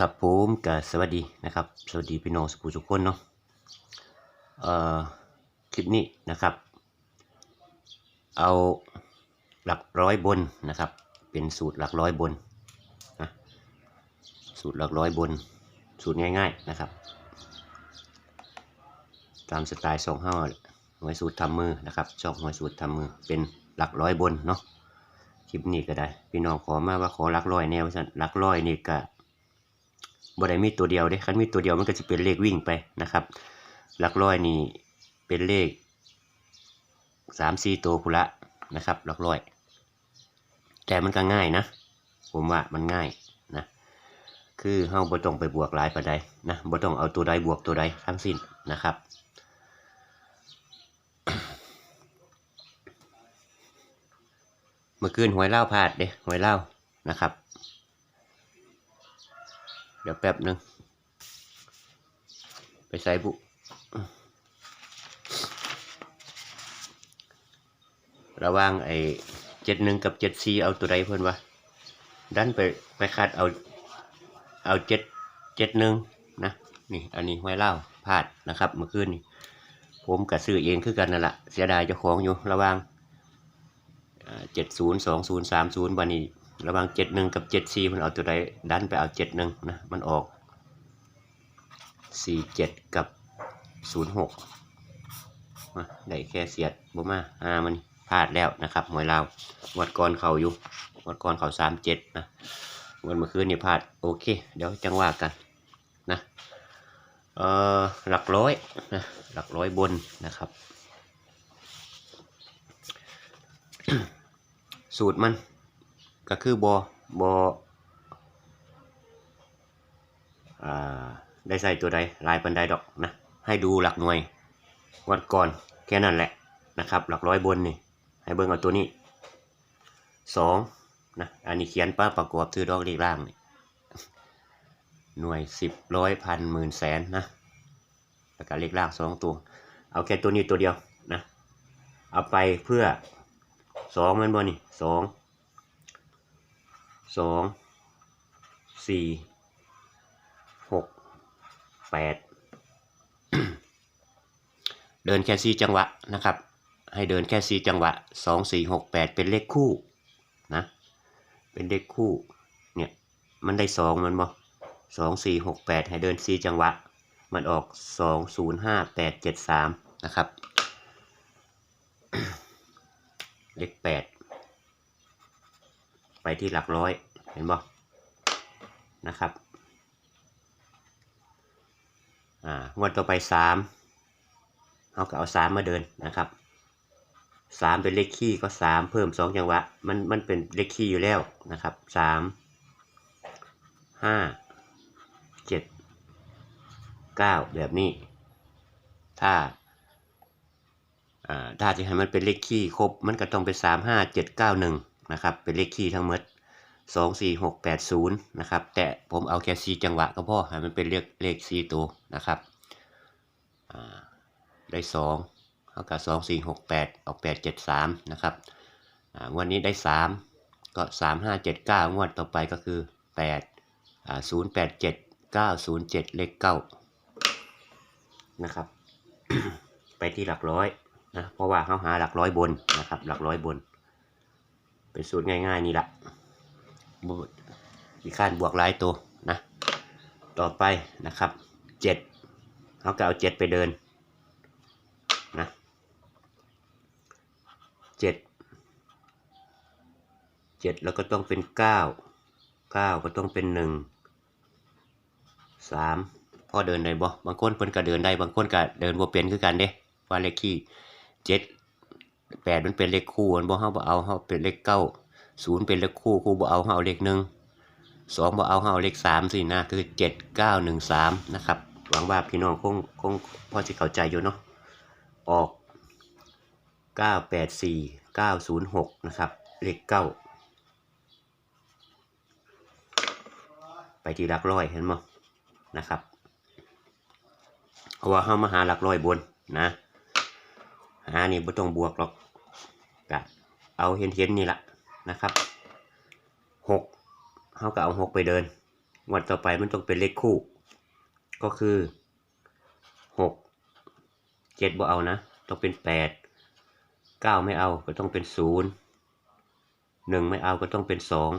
ครับผมกับสวัสดีนะครับ สวัสดีพี่น้องสุขุทุกคนเนาะเอ่อคลิปนี้นะครับ เอาหลักร้อยบนนะครับ เป็นสูตรหลักร้อยบนนะสูตรหลักร้อยบน สูตรง่าย ๆนะครับ ตามสไตล์สองห้าหวยสูตรทำมือนะครับชอบหวยสูตรทำมือเป็นหลักร้อยบนเนาะคลิปนี้ก็ได้ พี่น้องขอมาว่าขอหลักร้อยแนวสันหลักร้อยนี่ก็ บ่ได้มีตัวเดียวเด้คันมีตัวเดียวมันก็จะเป็นเลขวิ่งไปนะครับ หลักร้อยนี่เป็นเลขสามสี่ตัวพุละนะครับหลักร้อย แต่มันก็ง่ายนะ ผมว่ามันง่ายนะคือเฮาบ่ต้องไปบวกหลายปานใดนะบ่ต้องเอาตัวใดบวกตัวใดทั้งสิ้นนะครับเมื่อคืนหวยเล่าพลาดเด้หวยเล่านะครับ ดี๋ยวแป๊บหนึ่ง ไปใส่บุ ระว่างไอ้เจ็ดหนึ่งกับเจ็ดสี่เอาตัวใดเพิ่อนวะดันไปไปคัดเอา เอาเจ็ดเจ็ดหนึ่งนะ นี่ อันนี้ไว้เล่าพลาดนะครับ เมื่อคืนนี่ผมกับซื้อเองคือกันนั่นแหละเสียดายเจ้าของอยู่ระว่างเจ็ดศูนย์สองศูนย์สามศูนย์วันนี้ ระหว่างเจ็ดหนึ่งกับเจ็ดสี่มันเอาตัวใดดันไปเอาเจ็ดหนึ่งนะมันออกสี่เจ็ดกับศูนย์หกได้แค่เสียดบ่มาอ่ามันพลาดแล้วนะครับหวยลาวัดก่อนเขาอยู่วัดก่อนเขาสามเจ็ดนะงวันเมื่อคืนนี่พลาดโอเค เดี๋ยวจังว่ากันนะเอ่อหลักร้อยนะหลักร้อยบนนะครับ สูตรมัน ก็คือบอบอ่าได้ใส่ตัวใดลายปันไดดอกนะ ให้ดูหลักหน่วยวันก่อนแค่นั้นแหละนะครับ หลักร้อยบนนี่ ให้เบิ่งเอาตัวนี้สองนะอันนี้เขียนป้าประกอบซื้อดอกเลขล่างนี่หน่วยสิบร้อยพันหมื่นแสนนะแล้วก็เลขล่างสองตัว เอาแค่ตัวนี้ตัวเดียวนะ เอาไปเพื่อสองมันบ่นี่สอง สองสี่หกแปดเดินแค่สี่จังหวะนะครับ ให้เดินแค่สี่จังหวะสองสี่หกแปดเป็นเลขคู่นะเป็นเลขคู่เนี่ยมันได้สองมันบ่สองสี่หกแปดให้เดินสี่จังหวะ มันออกสองศูนย์ห้าแปดเจ็ดสามนะครับ เลขแปด ไปที่หลักร้อย เห็นบ่นะครับ อ่างวดต่อไปสามเขาก็เอาสามมาเดินนะครับสามเป็นเลขคี่ก็สามเพิ่มสองจังหวะ มันมันเป็นเลขคี่อยู่แล้วนะครับสามห้าเจ็ดเก้าแบบนี้ ถ้าอ่าถ้าจะให้มันเป็นเลขคี่ครบ มันก็ต้องเป็นสามห้าเจ็ดเก้าหนึ่ง นะครับ เป็นเลขคี่ทั้งหมดสองสี่หกแปดศูนย์นะครับ แต่ผมเอาแค่สี่จังหวะก็พอให้มันเป็นเลขเลขสี่ตัวนะครับได้สองเท่ากับสองสี่หกแปดออกแปดเจ็ดสามนะครับงวันนี้ได้สามก็สามห้าเจ็ดเก้างวดต่อไปก็คือแปดศูนย์แปดเจ็ดเก้าศูนย์เจ็ดเลขเก้านะครับ ไปที่หลักร้อยนะเพราะว่าเขาหาหลักร้อยบนนะครับ หลักร้อยบน เป็นสูตรง่าย ๆ นี่แหละบมีขั้นบวกหลายตัวนะ ต่อไปนะครับเจ็ดเขาก็เอาเจ็ดไปเดินนะเจ็ดเจ็ดแล้วก็ต้องเป็นเก้าเก้าก็ต้องเป็นหนึ่งสามพ่อเดินได้บ่บางคนเพิ่นก็เดินได้บางคนก็เดินบ่เป็นคือกันเด้ว่าเลขที่เจ็ด แปดมันเป็นเลขคู่มันบ่เฮาบ่เอาเฮาเป็นเลขเก้าศูนย์เป็นเลขคู่คู่บ่เอาเฮาเอาเลขหนึ่งสองบ่เอาเฮาเอาเลขสามสินะคือเจ็ดเก้าหนึ่งสามนะครับหวังว่าพี่น้องคงคงพอจะเข้าใจอยู่เนาะออกเก้าแปดสี่เก้าศูนย์หกนะครับเลขเก้าไปที่หลักร้อยเห็นมั้นะครับเพราะว่าเฮามาหาหลักร้อยบนนะ หานี่ไม่ต้องบวกหรอกกะเอาเห็นเห็นนี่ละนะครับหกเขาก็เอาหกไปเดินงวดต่อไปมันต้องเป็นเลขคู่ ก็คือหกเจ็ดบ่เอานะ ต้องเป็นแปดเก้าไม่เอาก็ต้องเป็นศูนย์หนึ่งไม่เอาก็ต้องเป็นสอง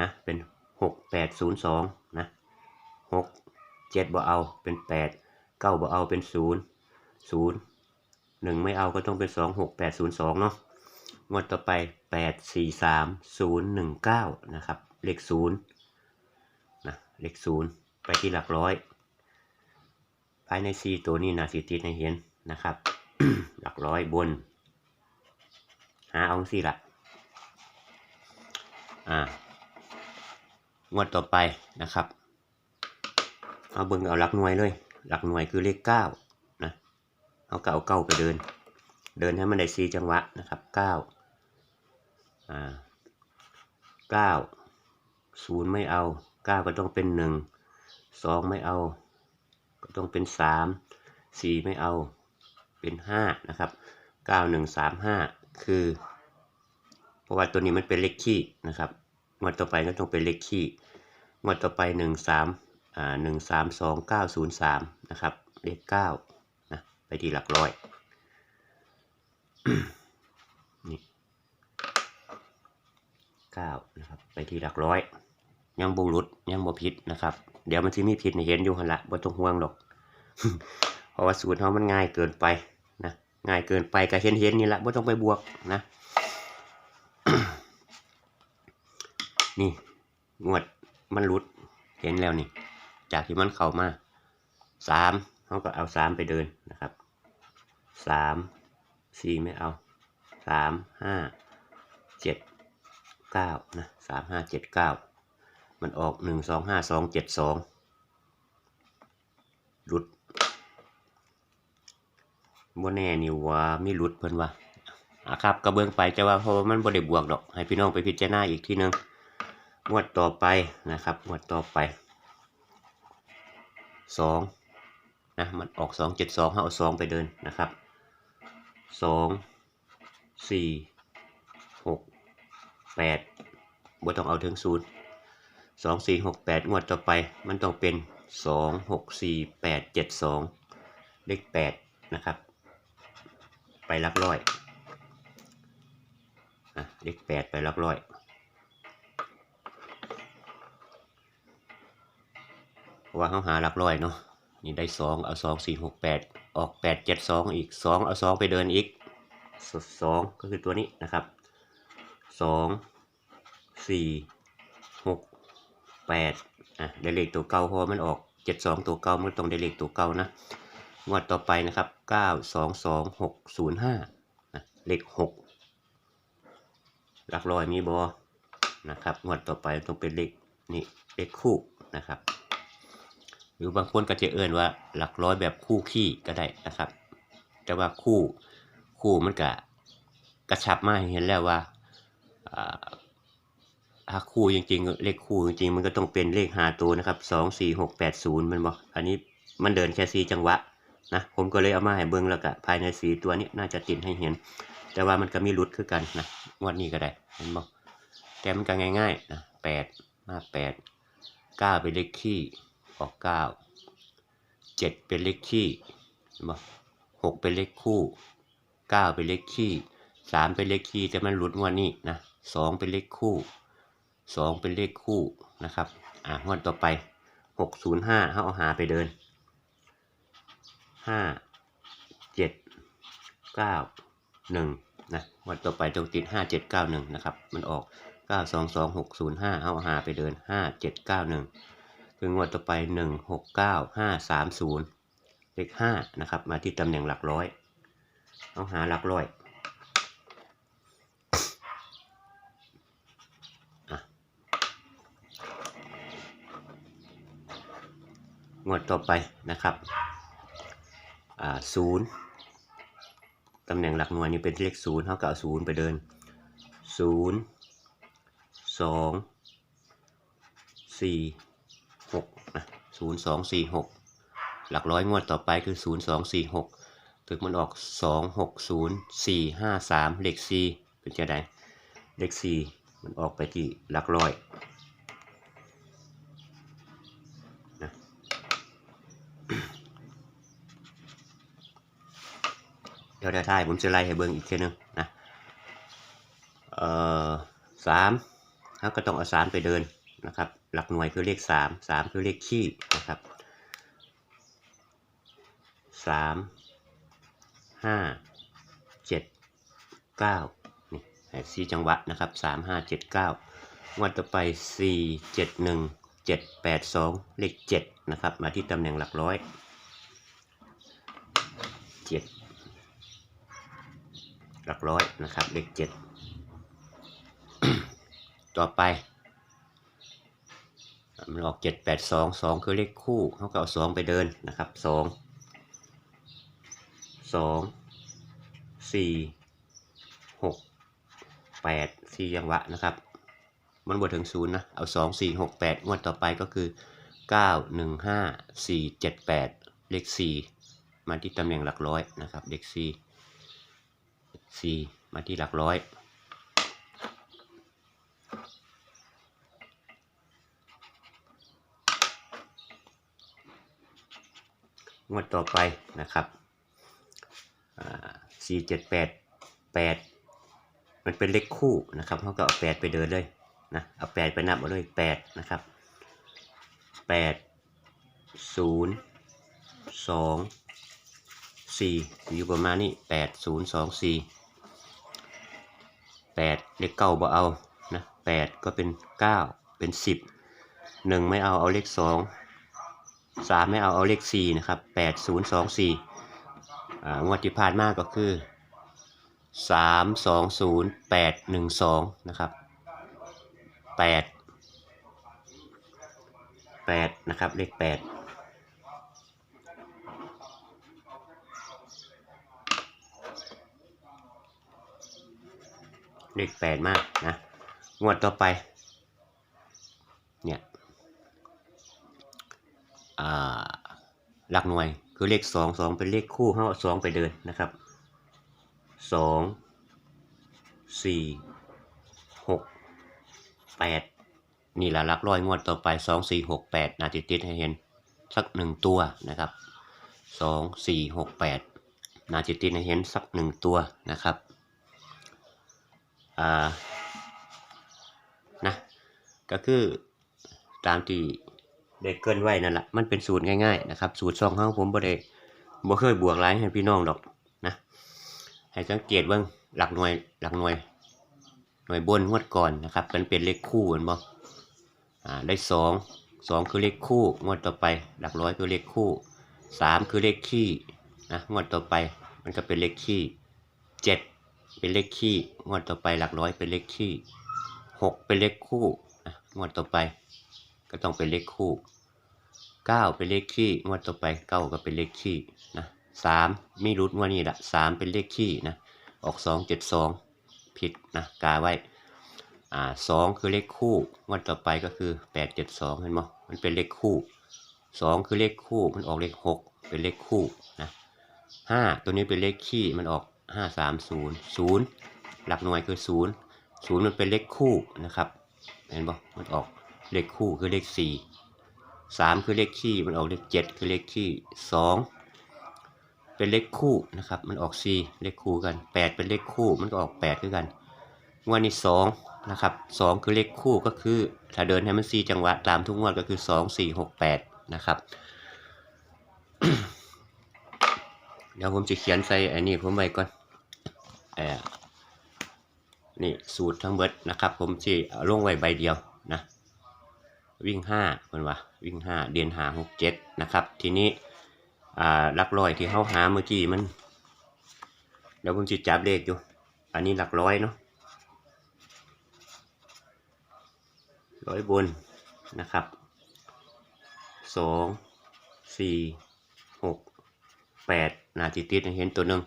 นะเป็นหกแปดศูนย์สองนะหกเจ็ดบ่เอาเป็นแปดเก้าบ่เอาเป็นศูนย์ศูนย์ หนึ่งไม่เอาก็ต้องเป็นสองหกแปดศูนย์สองเนาะงวดต่อไปแปดสี่สามศูนย์หนึ่งเก้านะครับ เลขศูนย์นะเลขศูนย์ไปที่หลักร้อย ภายในซีตัวนี้นะสิติดในเห็นนะครับ หลักร้อยบน หาเอาสิละอ่างวดต่อไปนะครับ เอาเบิ่งเอาหลักหน่วยเลย หลักหน่วยคือเลขเก้า เอาเก้าเก้าไปเดิน เดินให้มันได้ซีจังหวะนะครับเก้าอ่าเก้าศูนย์ไม่เอาเก้าก็ต้องเป็นหนึ่งสองไม่เอา ก็ต้องเป็นสามสี่ไม่เอาเป็นห้านะครับเก้าหนึ่งสามห้าคือ เพราะว่าตัวนี้มันเป็นเลขคี่นะครับงวดต่อไปก็ต้องเป็นเลขคี่งวดต่อไปหนึ่งสามอ่าหนึ่งสามสองเก้าศูนย์สามนะครับเลขเก้า ไปที่หลักร้อย นี่เก้านะครับ ไปที่หลักร้อย ยังบูรุษยังบ่ผิดนะครับ เดี๋ยวมันจะมีผิดเห็นอยู่หันละบ่ต้องห่วงหรอก เพราะว่าสูตรเขามันง่ายเกินไปนะ ง่ายเกินไปก็เห็นเห็นนี่แหละบ่ต้องไปบวกนะ นี่งวดมันรุด เห็นแล้วนี่ จากที่มันเข้ามาสาม เขาก็เอาสามไปเดินนะครับสามสี่ไม่เอาสามห้าเจ็ดเก้านะสามห้าเจ็ดเก้ามันออกหนึ่งสองห้าสองเจ็ดสองรุดบ่แน่นี่ว่ามีรุดเพิ่นว่าอะครับกระเบื้องไปจะว่าเพราะมันบ่ได้บวกดอก ให้พี่น้องไปพิจารณาอีกทีหนึงงวดต่อไปนะครับงวดต่อไปสอง นะมันออกสองเจ็ดสองเอาสองไปเดินนะครับสองสี่หกแปดบ่ต้องเอาถึงศูนย์สองสี่หกแปดงวดต่อไปมันต้องเป็นสองหกสี่แปดเจ็ดสองเลขแปดนะครับ ไปหลักร้อยอะเลขแปดไปหลักร้อยเพราะว่าเขาหาหลักร้อยเนาะ นี่ได้สองเอาสองสี่หกแปดออกแปดเจ็ดสองอีกสองเอาสองไปเดินอีกสองก็คือตัวนี้นะครับสองสี่หกแปดอะได้เลขตัวเก่าเพราะว่ามันออกเจ็ดสองตัวเก่ามันต้องได้เลขตัวเก่านะงวดต่อไปนะครับเก้าสองสองหกศูนย์ห้าเลขหกหลักร้อยมีบอนะครับงวดต่อไปต้องเป็นเลขนี่เลขคู่นะครับ หรือบางคนก็จะเอื่นว่าหลักร้อยแบบคู่ขี้ก็ได้นะครับ แต่ว่าคู่คู่มันก็กระชับมาให้เห็นแล้วว่าอ่าถ้าคู่จริงๆเลขคู่จริงๆมันก็ต้องเป็นเลขหาตัวนะครับสองสี่หกแปดศูนย์มันบอกอันนี้มันเดินแค่สี่จังหวะนะผมก็เลยเอามาให้เบิ้งแล้วก็ภายในสีตัวนี้น่าจะติดให้เห็น แต่ว่ามันก็มีรุดคือกันนะงวดนี้ก็ได้เห็นบอกแต่มันก็ง่ายๆนะแปดมาแปดเก้าเป็นเลขขี้ ออกเก้าเจ็ดเป็นเลขขี้หกเป็นเลขคู่เก้าเป็นเลขขี้สามเป็นเลขขี้แต่มันหลุดงวดนี้นะสองเป็นเลขคู่สองเป็นเลขคู่นะครับ อ่างวดต่อไปหกศูนย์ห้าเขาเอาหาไปเดินห้าเจ็ดเก้าหนึ่งนะงวดต่อไปตรงติดห้าเจ็ดเก้าหนึ่งนะครับ มันออกเก้าสองสองหกศูนย์ห้าเอาหาไปเดินห้าเจ็ดเก้าหนึ่ง คืองวดต่อไปหนึ่งหกเก้าห้าสามศูนย์เลขห้านะครับ มาที่ตำแหน่งหลักร้อยเอาหาหลักร้อยงวดต่อไปนะครับศูนย์ตำแหน่งหลักหน่วยนี่เป็นเลขศูนย์เท่ากับเอาศูนย์ไปเดินศูนย์สองสี่ 0246 หลักร้อยงวดต่อไปคือ 0246 ถึงมันออก 260453 เลข4เป็นจะไดเลข4มันออกไปกี่หลักร้อยเดี๋ยวได้ายผมจะไล่ให้เบิ่งอีกทีนึงนะเอ่อสามแล้วก็ต้องเอาสารไปเดินนะครับ หลักหน่วยคือเลขสามสามคือเลขขี้นะครับสามห้าเจ็ดเก้านี่ให้สี่จังหวะนะครับสามห้าเจ็ดเก้างวดต่อไปสี่เจ็ดหนึ่งเจ็ดแปดสองเลขเจ็ดนะครับ มาที่ตำแหน่งหลักร้อยเจ็ดหลักร้อยนะครับเลขเจ็ดต่อไป มันออกเจ็ดแปดสองสองคือเลขคู่เขาก็เอาสองไปเดินนะครับสองสองสี่หกแปดสี่จังหวะนะครับมันบวกถึงศูนย์นะ เอาสองสี่หกแปดงวดต่อไปก็คือเก้าหนึ่งห้าสี่เจ็ดแปดเลขสี่มาที่ตำแหน่งหลักร้อยนะครับเลขสี่สี่มาที่หลักร้อย งวดต่อไปนะครับสี่เจ็ดแปดแปดมันเป็นเลขคู่นะครับเขาก็เอาแปดไปเดินเลยนะเอาแปดไปนับเอาเลยแปดนะครับแปดศูนย์สองสี่อยู่ประมาณนี้แปดศูนย์สองสี่แปดเลขเก้าบ่เอานะแปดก็เป็นเก้าเป็นสิบหนึ่งไม่เอาเอาเลขสอง สามไม่เอาเอาเลขสี่นะครับแปดศูนย์สองสี่งวดที่ผ่านมาก็คือสามสองศูนย์แปดหนึ่งสองนะครับแปดแปดนะครับเลขแปดเลขแปดมากนะ งวดต่อไป เนี่ย หลักหน่วยคือเลขสองสองเป็นเลขคู่เขาเอาสองไปเดินนะครับสองสี่หกแปดนี่แหละหลักร้อยงวดต่อไปสองสี่หกแปดนาติติดให้เห็นสักหนึ่งตัวนะครับสองสี่หกแปดนาติติดให้เห็นสักหนึ่งตัวนะครับอ่านะก็คือตามที่ ได้เกินไว้นั่นแหละมันเป็นสูตรง่ายๆนะครับ สูตรซองของผมบ่ได้บ่เคยบวกหลายให้พี่น้องดอกนะให้สังเกตเบิ่งหลักหน่วยหลักหน่วย หน่วยบนงวดก่อนนะครับมันเป็นเลขคู่เห็นบ่อ่าได้สองสองคือเลขคู่งวดต่อไป หลักร้อยคือเลขคู่สามคือเลขคี่นะงวดต่อไปมันก็เป็นเลขคี่เจ็ดเป็นเลขคี่งวดต่อไปหลักร้อยเป็นเลขคี่หกเป็นเลขคู่นะงวดต่อไป ก็ต้องเป็นเลขคู่ เก้าเป็นเลขขี้งวดต่อไปเก้าก็เป็นเลขขี้นะสามไม่รุดงวดนี้ละสามเป็นเลขขี้นะออกสองเจ็ดสองผิดนะกาไว้อ่าสองคือเลขคู่งวดต่อไปก็คือแปดเจ็ดสองเห็นไหมมันเป็นเลขคู่สองคือเลขคู่มันออกเลขหกเป็นเลขคู่นะห้าตัวนี้เป็นเลขขี้มันออกห้าสามศูนย์ศูนย์หลักหน่วยคือศูนย์ศูนย์มันเป็นเลขคู่นะครับเห็นบ่มันออกเลขคู่คือเลขสี่ สามคือเลขคี่มันออกเลขเจ็ดคือเลขคี่สองเป็นเลขคู่นะครับ มันออกสี่เลขคู่กันแปดเป็นเลขคู่มันก็ออกแปดคือกันงวดนี้สองนะครับสองคือเลขคู่ก็คือถ้าเดินให้มันสี่จังหวะตามทุกงวดก็คือสองสี่หกแปดนะครับเดี๋ยวผมจะเขียนใส่อันนี้ผมไว้ก่อนเออนี่สูตรทั้งเบิดนะครับ ผมจะลงไว้ใบเดียวนะ วิ่งห้าเพิ่นว่าวิ่งห้าเดือนหาหกเจ็ดนะครับ ทีนี้อ่าหลักร้อยที่เขาหาเมื่อกี้มันเดี๋ยวผมจะจับเลขอยู่ อันนี้หลักร้อยเนาะร้อยบนนะครับสองสี่หกแปดนาทีติดเห็นตัวหนึ่ง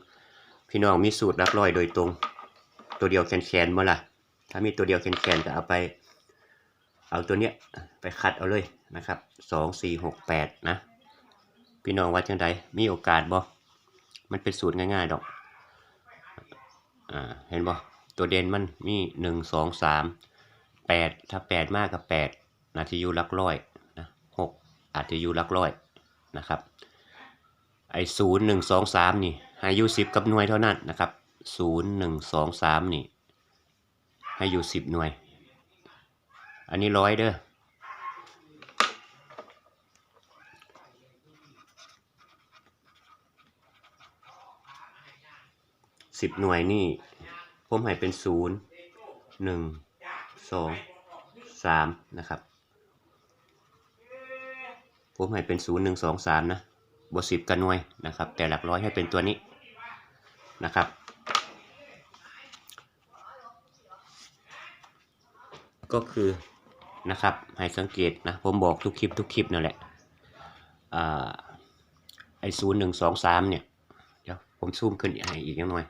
พี่น้องมีสูตรลักร้อยโดยตรง ตัวเดียวแคนแคนๆบ่ล่ะถ้ามีตัวเดียวแคนแคนก็เอาไป เอาตัวเนี้ยไปคัดเอาเลยนะครับสองสี่หกแปดนะ พี่น้องว่าจังไดมีโอกาสบ่มันเป็นสูตรง่ายๆดอกอ่าเห็นบ่ตัวเด่นมันมีหนึ่งสองสามแปดถ้าแปดมากกับแปดนาทีอยู่ลักร้อยนะหกอาจจะอยู่ลักร้อยนะครับไอ้ศูนย์หนึ่งสองสามนี่ให้อยู่สิบกับหน่วยเท่านั้นนะครับศูนย์หนึ่งสองสามนี่ให้อยู่สิบหน่วย อันนี้ร้อยเด้อสิบหน่วยนี่ผมให้เป็นศูนย์หนึ่งสองสามนะครับ ผมให้เป็นศูนย์หนึ่งสองสามนะบวสิบกันหน่วยนะครับ แต่หลักร้อยให้เป็นตัวนี้นะครับก็คือ นะครับ ให้สังเกตนะ ผมบอกทุกคลิปทุกคลิปนั่นแหละอ่าไอศูนย์หนึ่งสองสามเนี่ย เดี๋ยวผมซูมขึ้นให้อีกนิดหน่อย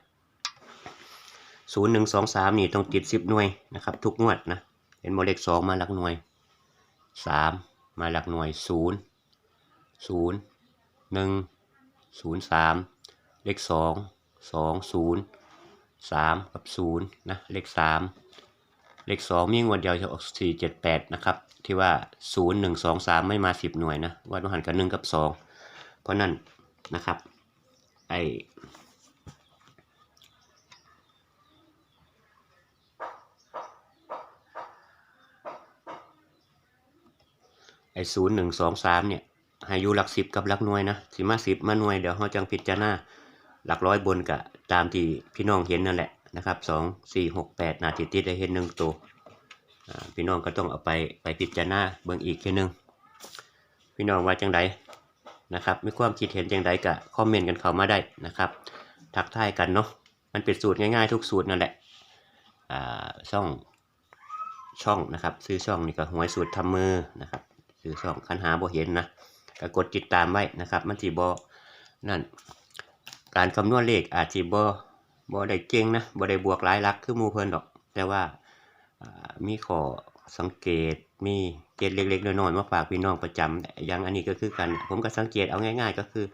ศูนย์หนึ่งสองสามนี่ต้องติดสิบหน่วยนะครับ ทุกงวดนะเห็นโมเลขสองมาหลักหน่วยสามมาหลักหน่วยศูนย์ศูนย์หนึ่งศูนย์สามเลขสองสองศูนย์สามกับศูนย์นะเลขสาม เลขสองมีงวดเดียวจะออกสี่เจ็ดแปดนะครับ ที่ว่าศูนย์หนึ่งสองสามไม่มาสิบหน่วยนะวัดหันกับหนึ่งกับสองเพราะนั่นนะครับไอไอ้ศูนย์หนึ่งสองสามเนี่ยให้อยู่หลักสิบกับหลักหน่วยนะสิมาสิบมาหน่วยเดี๋ยวเราจังพิจารณาหลักร้อยบนกับตามที่พี่น้องเห็นนั่นแหละ นะครับสองสี่หกแปดนาทีติดได้เห็นหนึ่งตัวพี่น้องก็ต้องเอาไปไปพิจารณาเบิ่งอีกแค่นึงพี่น้องว่าจังไดนะครับมีความคิดเห็นจังไดก็คอมเมนต์กันเข้ามาได้นะครับทักทายกันเนาะมันเป็นสูตรง่ายๆทุกสูตรนั่นแหละช่องช่องนะครับซื้อช่องนี่ก็หวยสูตรทำมือนะครับซื้อช่องคันหาบ่เห็นนะก็กดติดตามไว้นะครับมันสิบ่นั่นการคำนวณเลขอาจสิบ่ บ่ได้เก่งนะบ่ได้บวกหลายลักคือมูเพิ่นดอก แต่ว่ามีข้อสังเกตมีเกณฑ์เล็กๆน้อยๆมาฝากพี่น้องประจำอย่างอันนี้ก็คือกันผมก็สังเกตเอาง่าย ๆ ก็คือ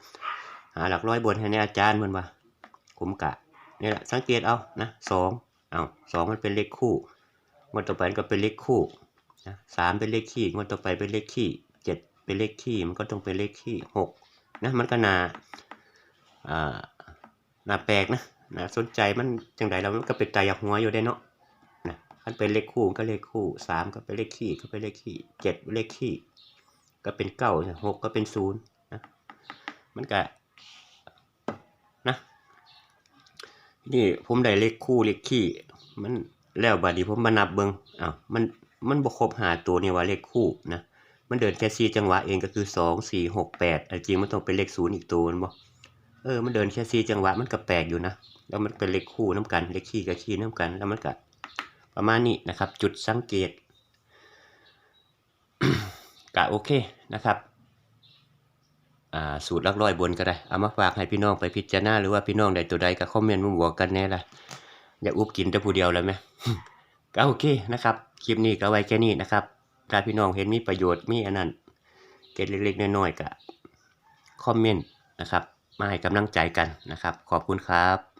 หาหลักร้อยบนให้ในอาจารย์เพิ่นว่าผมกะนี่แหละสังเกตเอานะสองเอาสองมันเป็นเลขคู่งวดต่อไปก็เป็นเลขคู่นะสามเป็นเลขขี้งวดต่อไปเป็นเลขขี้เจ็ดเป็นเลขขี้มันก็ต้องเป็นเลขขี้หกนะมันก็นาอ่านาแปลกนะ นาสนใจมันจังไดแล้วมันก็เป็นตายหัวอยู่ได้เนาะนะมันเป็นเลขคู่ก็เลขคู่สามก็เป็นเลขขี้ก็เป็นเลขขี้เจ็ดเลขขี้ก็เป็นเก้าหกก็เป็นศูนย์นะมันก็นะนี่ผมได้เลขคู่เลขขี้มันแล้วบัดนี้ผมมานับเบิงอ้าวมันมันบวครบหาตัวนี่ว่าเลขคู่นะมันเดินแค่สี่จังหวะเองก็คือสองสี่หกแปดจริงมันต้องเป็นเลขศูนย์อีกตัวมันบ่เออ มันเดินแค่สี่จังหวะมันก็แปลกอยู่นะแล้วมันเป็นเลขคู่น้ำกันเลขขี้กับขี้น้ำกัน แล้วมันก็ประมาณนี้นะครับ จุดสังเกตกะโอเคนะครับอ่าสูตรลักร้อยบนก็ได้ เอามาฝากให้พี่น้องไปพิจารณาหรือว่าพี่น้องใดตัวใดก็คอมเมนต์มาบอกกันแน่ละอย่าอุบกินแต่ผู้เดียวเลยไหมก็โอเคนะครับ คลิปนี้ก็ไว้แค่นี้นะครับ ถ้าพี่น้องเห็นมีประโยชน์มีอันนั้นเกร็ดเล็กๆน้อยๆก็คอมเมนต์นะครับ มาให้กำลังใจกันนะครับ ขอบคุณครับ